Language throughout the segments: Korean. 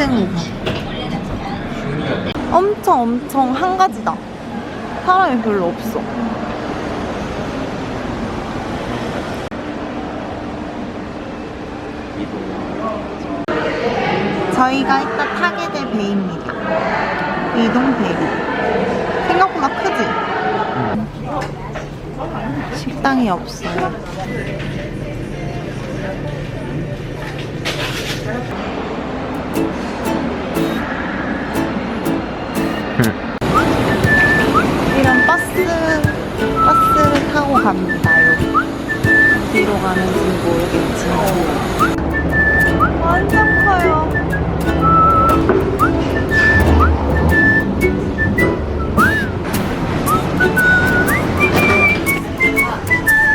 2층이고. 엄청 엄청 한 가지다. 사람이 별로 없어. 저희가 이따 타게 될 배입니다. 이동 배리. 생각보다 크지? 식당이 없어요. 갑니다. 여기. 어디로 가는지 모르겠지만. 완전 커요.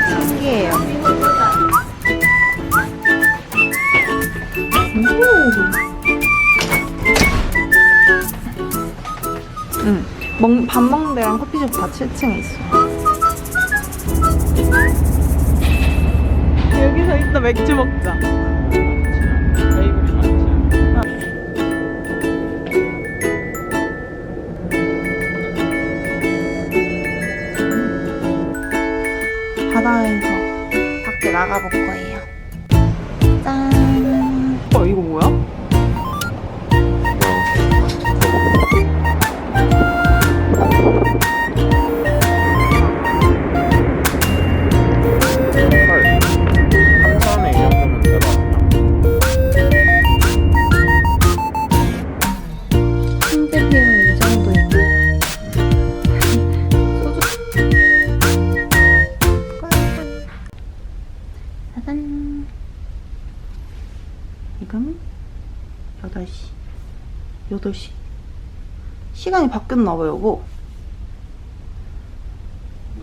신기해요. 응. 먹, 밥 먹는 데랑 커피숍 다 7층에 있어. 여기서 이따 맥주 먹자. 짜잔. 지금 8시. 8시. 시간이 바뀌었나봐요, 여보.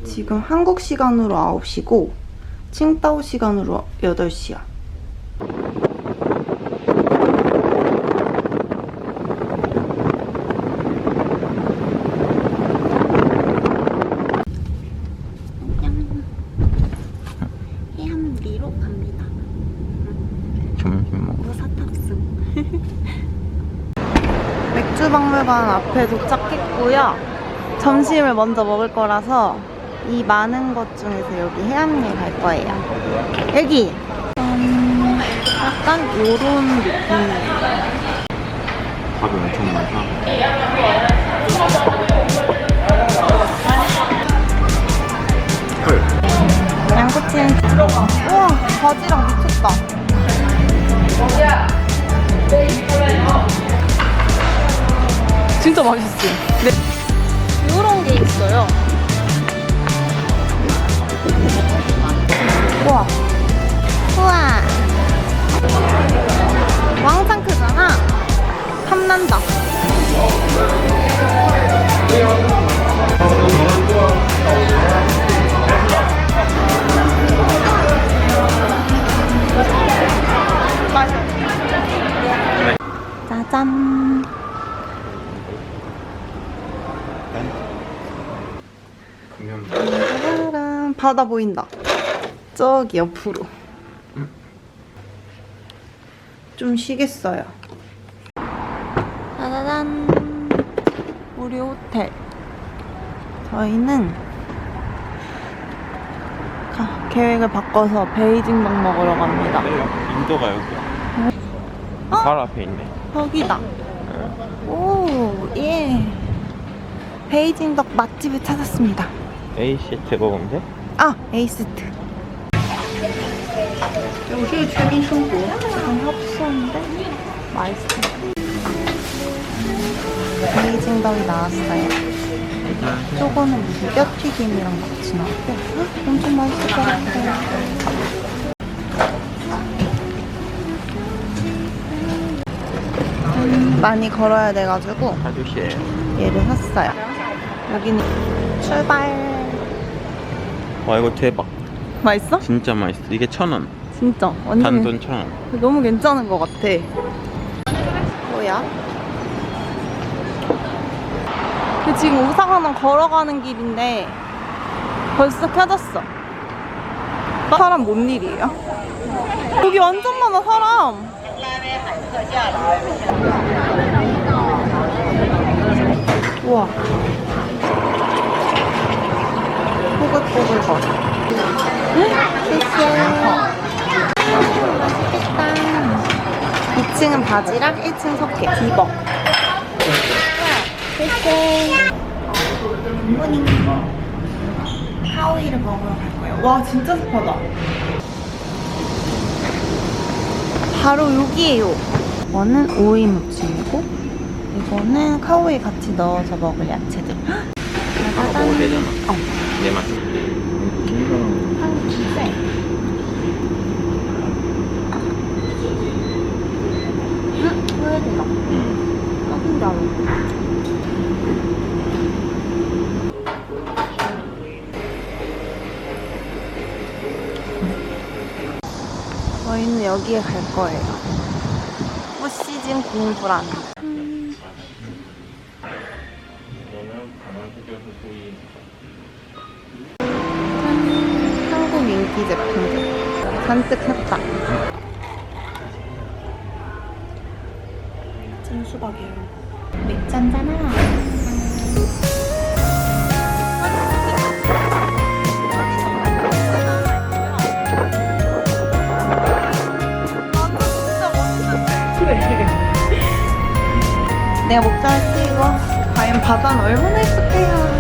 지금 한국 시간으로 9시고, 칭다오 시간으로 8시야. 해안리로 갑니다. 점심 먹어. 무사 탑승. 맥주 박물관 앞에 도착했고요. 점심을 먼저 먹을 거라서 이 많은 것 중에서 여기 해안리 갈 거예요. 여기. 음, 약간 요런 느낌이에요. 밥이 엄청 많다. 진짜 맛있어. 네. 이런 게 있어요. 우와. 우와. 왕창 크잖아. 탐난다. 짜잔. 그러면 짜라란. 바다 보인다. 저기 옆으로. 좀 쉬겠어요. 짜자잔. 우리 호텔. 저희는 가- 계획을 바꿔서 베이징덕 먹으러 갑니다. 인도가 여기야. 어? 바로 앞에 있네. 여기다. 오, 예. 베이징 덕 맛집을 찾았습니다. A 세트 먹으면 돼? 아, 에이스트. 我是全民生活。 좀 협소한데 맛있어. 베이징덕이 나왔어요. 저거는 무슨 뼈튀김이랑 같이 나왔고 헉, 엄청 맛있을 것 같아요. 음, 많이 걸어야 돼가지고 아저씨예요. 얘를 샀어요. 여기는 출발. 와 이거 대박. 맛있어? 진짜 맛있어. 이게 천 원. 진짜 완전 단돈 천 원. 너무 괜찮은 것 같아. 뭐야? 그 지금 우상하는 걸어가는 길인데 벌써 켜졌어. 사람 뭔 일이에요? 여기 완전 많아 사람. 우와. 포글포글거려. 맛있겠다. 2층은 바지락, 1층 석회, 디벅. 굿모닝. 카오이를 먹으러 갈 거예요. 와, 진짜 습하다. 바로 여기에요. 이거는 오이 무침이고, 이거는 카오이 같이 넣어서 먹을 야채들. 다 먹어도 되잖아. 어. 내 맛. 향 진짜. 저희는 여기에 갈 거예요. 꽃시즌 공부란. 짠, 한국 인기 제품들 샀다. 가 목젖을 쓰고 과연 바다는 얼마나 예쁠게요.